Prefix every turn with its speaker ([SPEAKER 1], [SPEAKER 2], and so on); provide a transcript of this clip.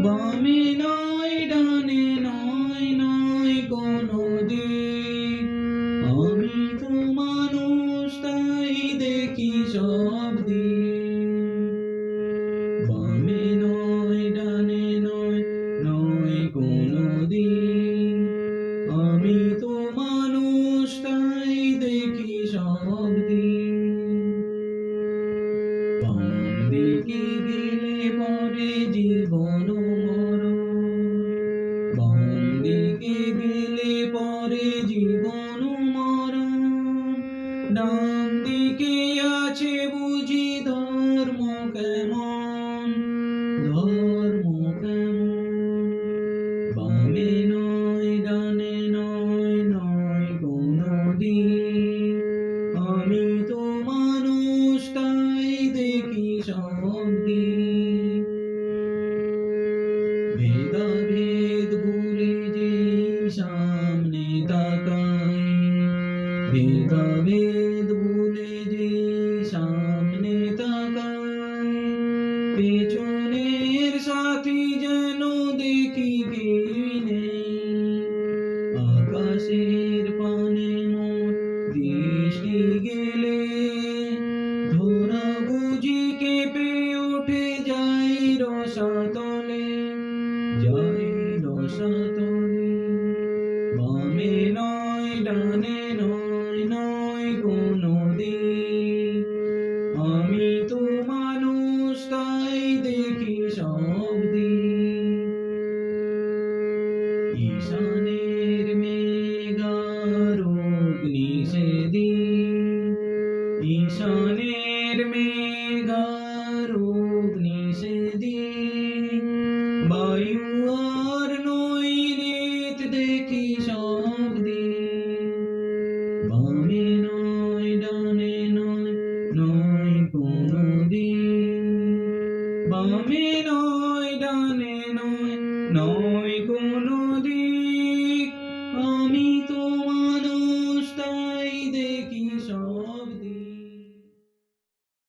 [SPEAKER 1] বামে নয়, ডানে নয় নয় কোনো দিক। আমি তো মানুষ, তাই দেখি সব দিক। বামে নয়, ডানে নয় নয় কোনো দিক। আমি তো মানুষ, তাই দেখি সব ডান দিকে আছে বুঝি ধর্ম কেমন? ধর্ম কেমন? বামে নয়, ডানে নয় নয় কোনো দিক আমি তো মানুষ তাই দেখি সব ভেদাভেদ ভুলে যে সামনে তাকায় পেছনের সাথী যেন ঈশানের মেঘার অগ্নি সেদিন বায়ু আর নই রেত দেখি সব দিন। বামে নয়, ডানে নয় নয় কোনো দিন। বামে নয়, ডানে নয় নয়